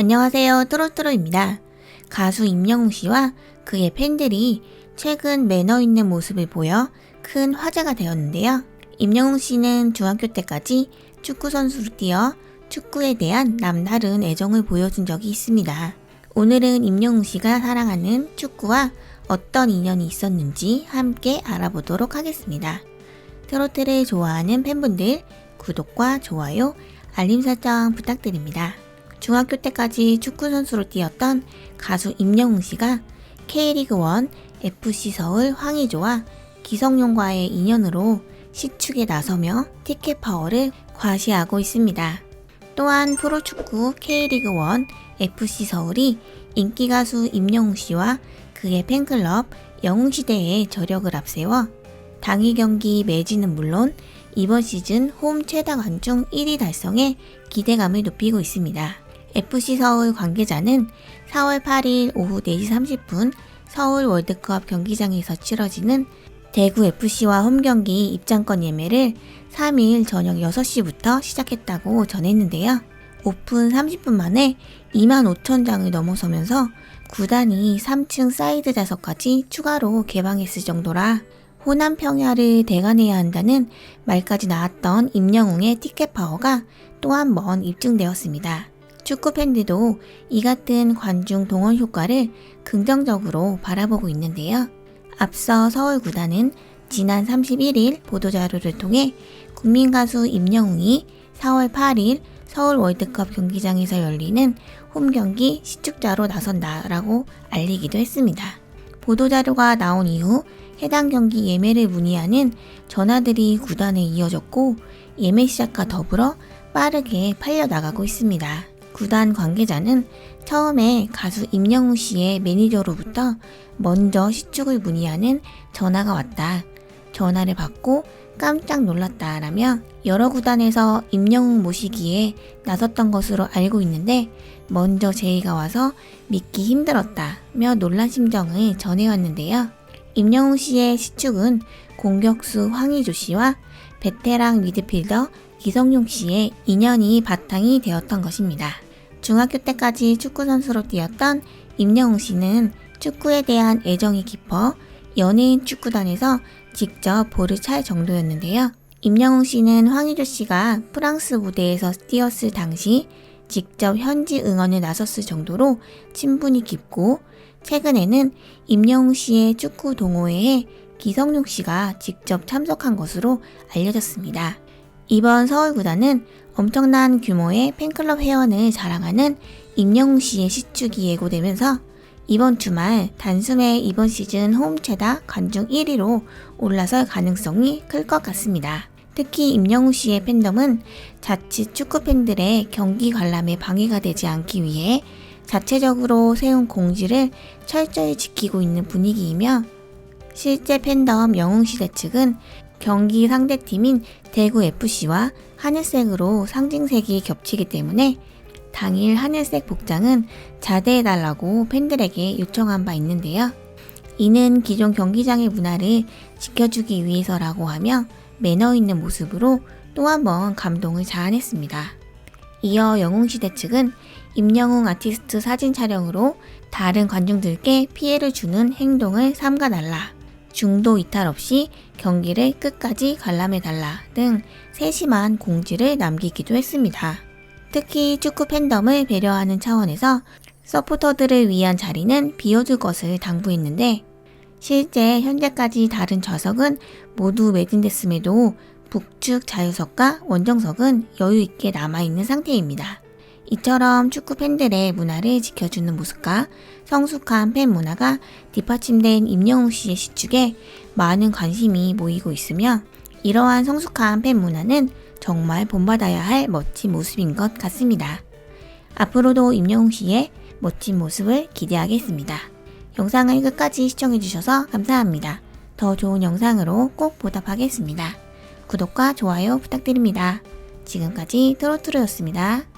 안녕하세요. 트로트로입니다. 가수 임영웅 씨와 그의 팬들이 최근 매너 있는 모습을 보여 큰 화제가 되었는데요. 임영웅 씨는 중학교 때까지 축구 선수로 뛰어 축구에 대한 남다른 애정을 보여준 적이 있습니다. 오늘은 임영웅 씨가 사랑하는 축구와 어떤 인연이 있었는지 함께 알아보도록 하겠습니다. 트로트를 좋아하는 팬분들 구독과 좋아요, 알림 설정 부탁드립니다. 중학교 때까지 축구 선수로 뛰었던 가수 임영웅 씨가 K리그 1 FC 서울 황의조와 기성용과의 인연으로 시축에 나서며 티켓 파워를 과시하고 있습니다. 또한 프로축구 K리그 1 FC 서울이 인기 가수 임영웅 씨와 그의 팬클럽 영웅시대의 저력을 앞세워 당일 경기 매진은 물론 이번 시즌 홈 최다 관중 1위 달성에 기대감을 높이고 있습니다. FC 서울 관계자는 4월 8일 오후 4시 30분 서울 월드컵 경기장에서 치러지는 대구 FC와 홈 경기 입장권 예매를 3일 저녁 6시부터 시작했다고 전했는데요. 오픈 30분 만에 2만 5천 장을 넘어서면서 구단이 3층 사이드 좌석까지 추가로 개방했을 정도라 호남 평야를 대관해야 한다는 말까지 나왔던 임영웅의 티켓 파워가 또 한 번 입증되었습니다. 축구 팬들도 이 같은 관중 동원 효과를 긍정적으로 바라보고 있는데요. 앞서 서울 구단은 지난 31일 보도자료를 통해 국민 가수 임영웅이 4월 8일 서울 월드컵 경기장에서 열리는 홈 경기 시축자로 나선다라고 알리기도 했습니다. 보도자료가 나온 이후 해당 경기 예매를 문의하는 전화들이 구단에 이어졌고 예매 시작과 더불어 빠르게 팔려나가고 있습니다. 구단 관계자는 처음에 가수 임영웅 씨의 매니저로부터 먼저 시축을 문의하는 전화가 왔다. 전화를 받고 깜짝 놀랐다라며 여러 구단에서 임영웅 모시기에 나섰던 것으로 알고 있는데 먼저 제의가 와서 믿기 힘들었다며 놀란 심정을 전해왔는데요. 임영웅 씨의 시축은 공격수 황의조 씨와 베테랑 미드필더 기성용 씨의 인연이 바탕이 되었던 것입니다. 중학교 때까지 축구 선수로 뛰었던 임영웅 씨는 축구에 대한 애정이 깊어 연예인 축구단에서 직접 볼을 찰 정도였는데요. 임영웅 씨는 황의조 씨가 프랑스 무대에서 뛰었을 당시 직접 현지 응원에 나섰을 정도로 친분이 깊고 최근에는 임영웅 씨의 축구 동호회에 기성용 씨가 직접 참석한 것으로 알려졌습니다. 이번 서울구단은 엄청난 규모의 팬클럽 회원을 자랑하는 임영웅 씨의 시축이 예고되면서 이번 주말 단숨에 이번 시즌 홈 최다 관중 1위로 올라설 가능성이 클 것 같습니다. 특히 임영웅 씨의 팬덤은 자칫 축구 팬들의 경기 관람에 방해가 되지 않기 위해 자체적으로 세운 공지를 철저히 지키고 있는 분위기이며 실제 팬덤 영웅시대 측은 경기 상대팀인 대구 FC와 하늘색으로 상징색이 겹치기 때문에 당일 하늘색 복장은 자제해달라고 팬들에게 요청한 바 있는데요. 이는 기존 경기장의 문화를 지켜주기 위해서라고 하며 매너 있는 모습으로 또 한 번 감동을 자아냈습니다. 이어 영웅시대 측은 임영웅 아티스트 사진 촬영으로 다른 관중들께 피해를 주는 행동을 삼가달라. 중도 이탈 없이 경기를 끝까지 관람해달라 등 세심한 공지를 남기기도 했습니다. 특히 축구 팬덤을 배려하는 차원에서 서포터들을 위한 자리는 비워줄 것을 당부했는데 실제 현재까지 다른 좌석은 모두 매진됐음에도 북측 자유석과 원정석은 여유 있게 남아있는 상태입니다. 이처럼 축구 팬들의 문화를 지켜주는 모습과 성숙한 팬 문화가 뒷받침된 임영웅 씨의 시축에 많은 관심이 모이고 있으며 이러한 성숙한 팬 문화는 정말 본받아야 할 멋진 모습인 것 같습니다. 앞으로도 임영웅 씨의 멋진 모습을 기대하겠습니다. 영상을 끝까지 시청해주셔서 감사합니다. 더 좋은 영상으로 꼭 보답하겠습니다. 구독과 좋아요 부탁드립니다. 지금까지 트로트로였습니다.